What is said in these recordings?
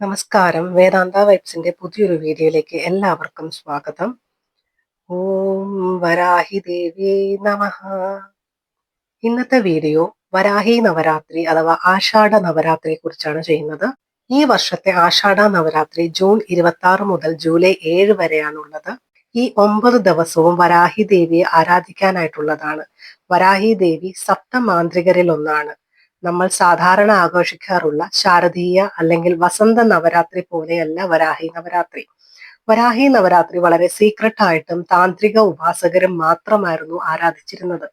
നമസ്കാരം. വേദാന്ത വൈബ്സിന്റെ പുതിയൊരു വീഡിയോയിലേക്ക് എല്ലാവർക്കും സ്വാഗതം. ഓം വരാഹി ദേവി നമ. ഇന്നത്തെ വീഡിയോ വരാഹി നവരാത്രി അഥവാ ആഷാഢ നവരാത്രിയെ കുറിച്ചാണ് ചെയ്യുന്നത്. ഈ വർഷത്തെ ആഷാഢ നവരാത്രി ജൂൺ ഇരുപത്തി ആറ് മുതൽ ജൂലൈ ഏഴ് വരെയാണുള്ളത്. ഈ ഒമ്പത് ദിവസവും വരാഹി ദേവിയെ ആരാധിക്കാനായിട്ടുള്ളതാണ്. വരാഹി ദേവി സപ്തമാന്ത്രികരിൽ ഒന്നാണ് നമ്മൾ സാധാരണ ആഘോഷിക്കാറുള്ള ശാരദീയ അല്ലെങ്കിൽ വസന്ത നവരാത്രി പോലെയല്ല വരാഹി നവരാത്രി. വരാഹി നവരാത്രി വളരെ സീക്രട്ട് ആയിട്ടും താന്ത്രിക ഉപാസകരും മാത്രമായിരുന്നു ആരാധിച്ചിരുന്നത്.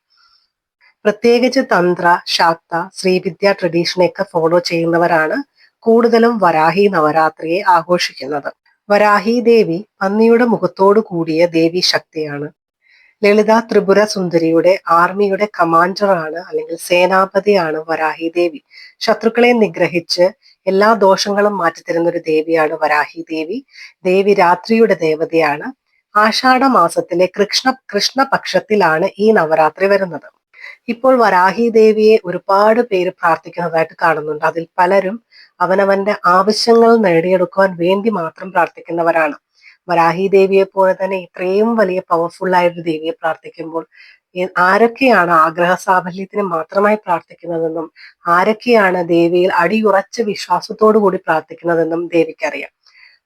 പ്രത്യേകിച്ച് തന്ത്ര ശാക്ത ശ്രീവിദ്യ ട്രഡീഷനെയൊക്കെ ഫോളോ ചെയ്യുന്നവരാണ് കൂടുതലും വരാഹി നവരാത്രിയെ ആഘോഷിക്കുന്നത്. വരാഹി ദേവി പന്നിയുടെ മുഖത്തോടു കൂടിയ ദേവി ശക്തിയാണ്. ലളിത ത്രിപുര സുന്ദരിയുടെ ആർമിയുടെ കമാൻഡറാണ് അല്ലെങ്കിൽ സേനാപതിയാണ് വരാഹി ദേവി. ശത്രുക്കളെ നിഗ്രഹിച്ച് എല്ലാ ദോഷങ്ങളും മാറ്റിത്തരുന്ന ഒരു ദേവിയാണ് വരാഹി ദേവി. ദേവി രാത്രിയുടെ ദേവതയാണ്. ആഷാഢ മാസത്തിലെ കൃഷ്ണ കൃഷ്ണപക്ഷത്തിലാണ് ഈ നവരാത്രി വരുന്നത്. ഇപ്പോൾ വരാഹി ദേവിയെ ഒരുപാട് പേര് പ്രാർത്ഥിക്കുന്നതായിട്ട് കാണുന്നുണ്ട്. അതിൽ പലരും അവനവന്റെ ആവശ്യങ്ങൾ നേടിയെടുക്കുവാൻ വേണ്ടി മാത്രം പ്രാർത്ഥിക്കുന്നവരാണ്. വരാഹി ദേവിയെ പോലെ തന്നെ ഇത്രയും വലിയ പവർഫുൾ ആയൊരു ദേവിയെ പ്രാർത്ഥിക്കുമ്പോൾ ആരൊക്കെയാണ് ആഗ്രഹ സാഫല്യത്തിന് മാത്രമായി പ്രാർത്ഥിക്കുന്നതെന്നും ആരൊക്കെയാണ് ദേവിയിൽ അടിയുറച്ച വിശ്വാസത്തോടു കൂടി പ്രാർത്ഥിക്കുന്നതെന്നും ദേവിക്കറിയാം.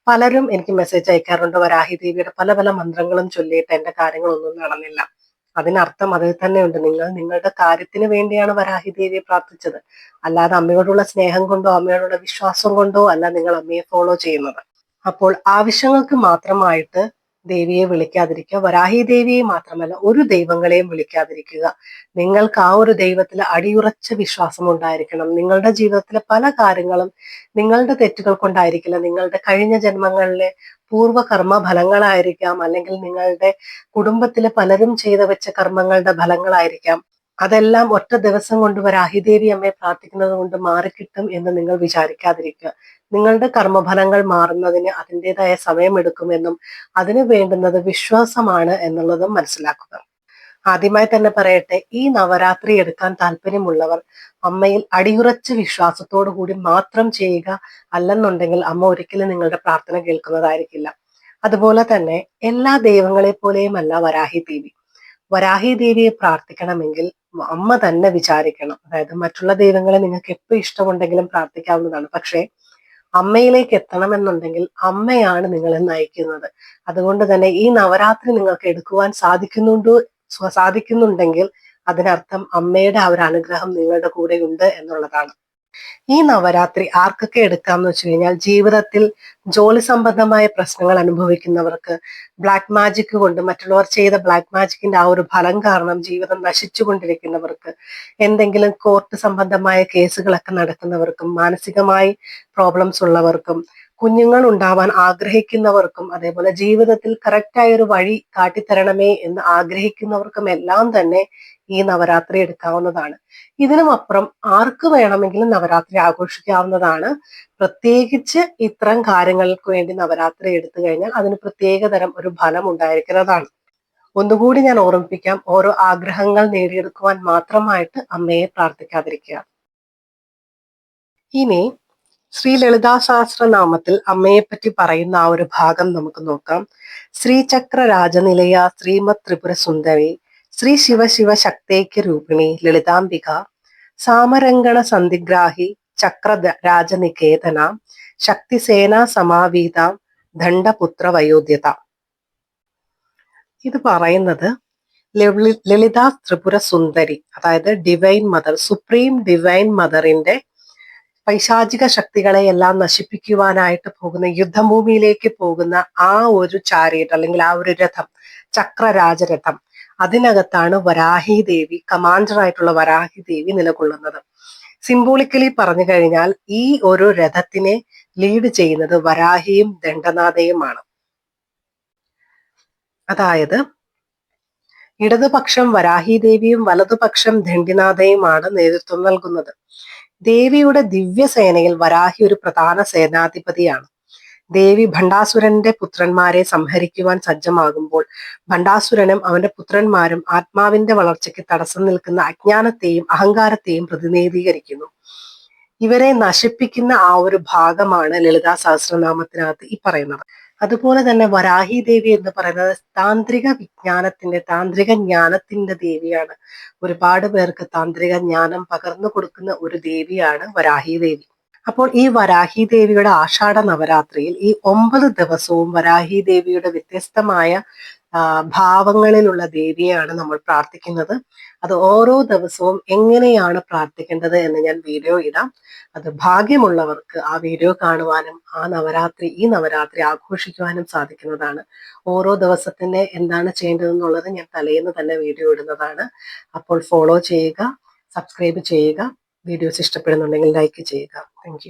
പലരും എനിക്ക് മെസ്സേജ് അയക്കാറുണ്ട് വരാഹി ദേവിയുടെ പല പല മന്ത്രങ്ങളും ചൊല്ലിയിട്ട് എന്റെ കാര്യങ്ങളൊന്നും നടന്നില്ല. അതിനർത്ഥം അതിൽ തന്നെയുണ്ട് നിങ്ങൾ നിങ്ങളുടെ കാര്യത്തിന് വേണ്ടിയാണ് വരാഹി ദേവിയെ പ്രാർത്ഥിച്ചത്. അല്ലാതെ അമ്മയോടുള്ള സ്നേഹം കൊണ്ടോ അമ്മയോടുള്ള വിശ്വാസം കൊണ്ടോ അല്ല നിങ്ങൾ അമ്മയെ ഫോളോ ചെയ്യുന്നത്. അപ്പോൾ ആവശ്യങ്ങൾക്ക് മാത്രമായിട്ട് ദേവിയെ വിളിക്കാതിരിക്കുക. വരാഹി ദേവിയെ മാത്രമല്ല ഒരു ദൈവങ്ങളെയും വിളിക്കാതിരിക്കുക. നിങ്ങൾക്ക് ആ ഒരു ദൈവത്തിൽ അടിയുറച്ച വിശ്വാസം ഉണ്ടായിരിക്കണം. നിങ്ങളുടെ ജീവിതത്തിലെ പല കാര്യങ്ങളും നിങ്ങളുടെ തെറ്റുകൾ കൊണ്ടായിരിക്കില്ല. നിങ്ങളുടെ കഴിഞ്ഞ ജന്മങ്ങളിലെ പൂർവ കർമ്മ ഫലങ്ങളായിരിക്കാം അല്ലെങ്കിൽ നിങ്ങളുടെ കുടുംബത്തിലെ പലരും ചെയ്തു വെച്ച കർമ്മങ്ങളുടെ ഫലങ്ങളായിരിക്കാം. അതെല്ലാം ഒറ്റ ദിവസം കൊണ്ട് വരാഹിദേവി അമ്മയെ പ്രാർത്ഥിക്കുന്നത് കൊണ്ട് മാറിക്കിട്ടും എന്ന് നിങ്ങൾ വിചാരിക്കാതിരിക്കുക. നിങ്ങളുടെ കർമ്മഫലങ്ങൾ മാറുന്നതിന് അതിന്റെതായ സമയമെടുക്കുമെന്നും അതിന് വേണ്ടുന്നത് വിശ്വാസമാണ് എന്നുള്ളതും മനസ്സിലാക്കുക. ആദ്യമായി തന്നെ പറയട്ടെ ഈ നവരാത്രി എടുക്കാൻ താല്പര്യമുള്ളവർ അമ്മയിൽ അടിയുറച്ച വിശ്വാസത്തോടു കൂടി മാത്രം ചെയ്യുക അല്ലെന്നുണ്ടെങ്കിൽ അമ്മ ഒരിക്കലും നിങ്ങളുടെ പ്രാർത്ഥന കേൾക്കുന്നതായിരിക്കില്ല. അതുപോലെ തന്നെ എല്ലാ ദൈവങ്ങളെ പോലെയുമല്ല വരാഹി ദേവി. വരാഹി ദേവിയെ പ്രാർത്ഥിക്കണമെങ്കിൽ അമ്മ തന്നെ വിചാരിക്കണം. അതായത് മറ്റുള്ള ദൈവങ്ങളെ നിങ്ങൾക്ക് എപ്പോൾ ഇഷ്ടമുണ്ടെങ്കിലും പ്രാർത്ഥിക്കാവുന്നതാണ്. പക്ഷേ അമ്മയിലേക്ക് എത്തണമെന്നുണ്ടെങ്കിൽ അമ്മയാണ് നിങ്ങളെ നയിക്കുന്നത്. അതുകൊണ്ട് തന്നെ ഈ നവരാത്രി നിങ്ങൾക്ക് എടുക്കുവാൻ സാധിക്കുന്നുണ്ടോ സാധിക്കുന്നുണ്ടെങ്കിൽ അതിനർത്ഥം അമ്മയുടെ ആ ഒരു അനുഗ്രഹം നിങ്ങളുടെ കൂടെ ഉണ്ട് എന്നുള്ളതാണ്. ഈ നവരാത്രി ആർക്കൊക്കെ എടുക്കാന്ന് വെച്ച് കഴിഞ്ഞാൽ ജീവിതത്തിൽ ജോലി സംബന്ധമായ പ്രശ്നങ്ങൾ അനുഭവിക്കുന്നവർക്ക് ബ്ലാക്ക് മാജിക് കൊണ്ട് മറ്റുള്ളവർ ചെയ്ത ബ്ലാക്ക് മാജിക്കിന്റെ ആ ഒരു ഫലം കാരണം ജീവിതം നശിച്ചുകൊണ്ടിരിക്കുന്നവർക്ക് എന്തെങ്കിലും കോർട്ട് സംബന്ധമായ കേസുകളൊക്കെ നടക്കുന്നവർക്കും മാനസികമായി പ്രോബ്ലംസ് ഉള്ളവർക്കും കുഞ്ഞുങ്ങൾ ഉണ്ടാവാൻ ആഗ്രഹിക്കുന്നവർക്കും അതേപോലെ ജീവിതത്തിൽ കറക്റ്റായ ഒരു വഴി കാട്ടിത്തരണമേ എന്ന് ആഗ്രഹിക്കുന്നവർക്കും എല്ലാം തന്നെ ഈ നവരാത്രി എടുക്കാവുന്നതാണ്. ഇതിനും അപ്പുറം ആർക്ക് വേണമെങ്കിലും നവരാത്രി ആഘോഷിക്കാവുന്നതാണ്. പ്രത്യേകിച്ച് ഇത്തരം കാര്യങ്ങൾക്ക് വേണ്ടി നവരാത്രി എടുത്തു കഴിഞ്ഞാൽ അതിന് പ്രത്യേക തരം ഒരു ഫലം ഉണ്ടായിരിക്കുന്നതാണ്. ഒന്നുകൂടി ഞാൻ ഓർമ്മിപ്പിക്കാം ഓരോ ആഗ്രഹങ്ങൾ നേടിയെടുക്കുവാൻ മാത്രമായിട്ട് അമ്മയെ പ്രാർത്ഥിക്കാതിരിക്കുക. ഇനി ശ്രീ ലളിതാ സഹസ്രനാമത്തിൽ അമ്മയെ പറ്റി പറയുന്ന ആ ഒരു ഭാഗം നമുക്ക് നോക്കാം. ശ്രീചക്ര രാജനിലയ ശ്രീമത് ത്രിപുര സുന്ദരി ശ്രീ ശിവശിവ ശക്തേക്ക് രൂപിണി ലളിതാംബിക സാമരംഗണ സന്ധിഗ്രാഹി ചക്ര രാജനികേതന ശക്തിസേന സമാവീത ദണ്ഡപുത്ര വയോധ്യത. ഇത് പറയുന്നത് ലളിത ത്രിപുര സുന്ദരി അതായത് ഡിവൈൻ മദർ സുപ്രീം ഡിവൈൻ മദറിന്റെ പൈശാചിക ശക്തികളെ എല്ലാം നശിപ്പിക്കുവാനായിട്ട് പോകുന്ന യുദ്ധഭൂമിയിലേക്ക് പോകുന്ന ആ ഒരു ചാരിയറ്റ് അല്ലെങ്കിൽ ആ ഒരു രഥം ചക്രരാജരഥം അതിനകത്താണ് വരാഹി ദേവി കമാൻഡർ ആയിട്ടുള്ള വരാഹി ദേവി നിലകൊള്ളുന്നത്. സിംബോളിക്കലി പറഞ്ഞു കഴിഞ്ഞാൽ ഈ ഒരു രഥത്തിനെ ലീഡ് ചെയ്യുന്നത് വരാഹിയും ദണ്ഡനാഥയുമാണ്. അതായത് ഇടതുപക്ഷം വരാഹി ദേവിയും വലതുപക്ഷം ദണ്ഡിനാഥയുമാണ് നേതൃത്വം നൽകുന്നത്. ദേവിയുടെ ദിവ്യസേനയിൽ വരാഹി ഒരു പ്രധാന സേനാധിപതിയാണ്. ദേവി ഭണ്ഡാസുരന്റെ പുത്രന്മാരെ സംഹരിക്കുവാൻ സജ്ജമാകുമ്പോൾ ഭണ്ഡാസുരനും അവന്റെ പുത്രന്മാരും ആത്മാവിന്റെ വളർച്ചയ്ക്ക് തടസ്സം നിൽക്കുന്ന അജ്ഞാനത്തെയും അഹങ്കാരത്തെയും പ്രതിനിധീകരിക്കുന്നു. ഇവരെ നശിപ്പിക്കുന്ന ആ ഒരു ഭാഗമാണ് ലളിതാ സഹസ്രനാമത്തിനകത്ത് ഈ പറയുന്നത്. അതുപോലെ തന്നെ വരാഹി ദേവി എന്ന് പറയുന്നത് താന്ത്രിക വിജ്ഞാനത്തിന്റെ താന്ത്രിക ജ്ഞാനത്തിന്റെ ദേവിയാണ്. ഒരുപാട് പേർക്ക് താന്ത്രിക ജ്ഞാനം പകർന്നു കൊടുക്കുന്ന ഒരു ദേവിയാണ് വരാഹി ദേവി. അപ്പോൾ ഈ വരാഹി ദേവിയുടെ ആഷാഢ നവരാത്രിയിൽ ഈ ഒമ്പത് ദിവസവും വരാഹി ദേവിയുടെ വ്യത്യസ്തമായ ഭാവങ്ങളിലുള്ള ദേവിയെയാണ് നമ്മൾ പ്രാർത്ഥിക്കുന്നത്. അത് ഓരോ ദിവസവും എങ്ങനെയാണ് പ്രാർത്ഥിക്കേണ്ടത് എന്ന് ഞാൻ വീഡിയോ ഇടാം. അത് ഭാഗ്യമുള്ളവർക്ക് ആ വീഡിയോ കാണുവാനും ആ നവരാത്രി ഈ നവരാത്രി ആഘോഷിക്കുവാനും സാധിക്കുന്നതാണ്. ഓരോ ദിവസത്തിന്റെ എന്താണ് ചെയ്യേണ്ടതെന്നുള്ളത് ഞാൻ തലേന്ന് തന്നെ വീഡിയോ ഇടുന്നതാണ്. അപ്പോൾ ഫോളോ ചെയ്യുക സബ്സ്ക്രൈബ് ചെയ്യുക. വീഡിയോസ് ഇഷ്ടപ്പെടുന്നുണ്ടെങ്കിൽ ലൈക്ക് ചെയ്യുക. താങ്ക്